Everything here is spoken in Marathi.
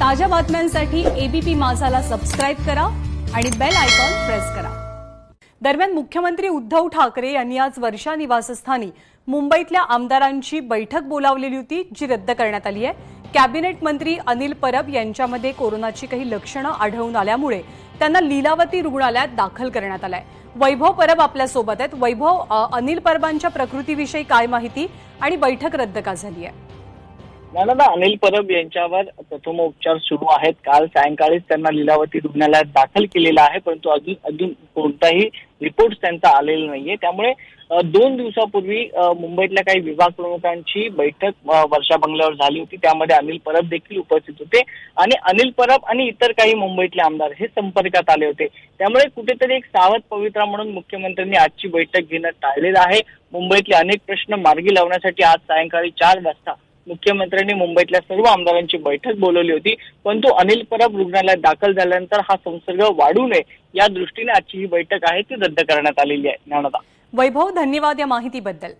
ताज्या बातम्यांसाठी एबीपी माझाला सबस्क्राईब करा आणि बेल आयकॉन प्रेस करा. दरम्यान मुख्यमंत्री उद्धव ठाकरे यांनी आज वर्षा निवासस्थानी मुंबईतल्या आमदारांची बैठक बोलावलेली होती जी रद्द करण्यात आली आहे. कॅबिनेट मंत्री अनिल परब यांच्यामध्ये कोरोनाची काही लक्षणं आढळून आल्यामुळे त्यांना लीलावती रुग्णालयात दाखल करण्यात आलंय. वैभव परब आपल्यासोबत आहेत. वैभव अनिल परबांच्या प्रकृतीविषयी काय माहिती आणि बैठक रद्द का झाली आहे. ज्ञानदा अनिल परब यांच्यावर प्रथमोपचार सुरू आहेत. काल सायंकाळीच त्यांना लीलावती रुग्णालयात दाखल केलेला आहे परंतु अजून अजून कोणताही रिपोर्ट त्यांचा आलेला नाहीये. त्यामुळे दोन दिवसापूर्वी मुंबईतल्या काही विभाग प्रमुखांची बैठक वर्षा बंगल्यावर झाली होती. त्यामध्ये अनिल परब देखील उपस्थित होते. आणि अनिल परब आणि इतर काही मुंबईतले आमदार हे संपर्कात आले होते. त्यामुळे कुठेतरी एक सावध पवित्रा म्हणून मुख्यमंत्र्यांनी आजची बैठक घेणं टाळलेलं आहे. मुंबईतले अनेक प्रश्न मार्गी लावण्यासाठी आज सायंकाळी चार वाजता मुख्यमंत्र्यांनी मुंबईतल्या सर्व आमदारांची बैठक बोलवली होती. परंतु अनिल परब रुग्णालयात दाखल झाल्यानंतर हा संसर्ग वाढू नये या दृष्टीने आजची ही बैठक आहे ती रद्द करण्यात आलेली आहे. ज्ञानदा. वैभव धन्यवाद या माहितीबद्दल.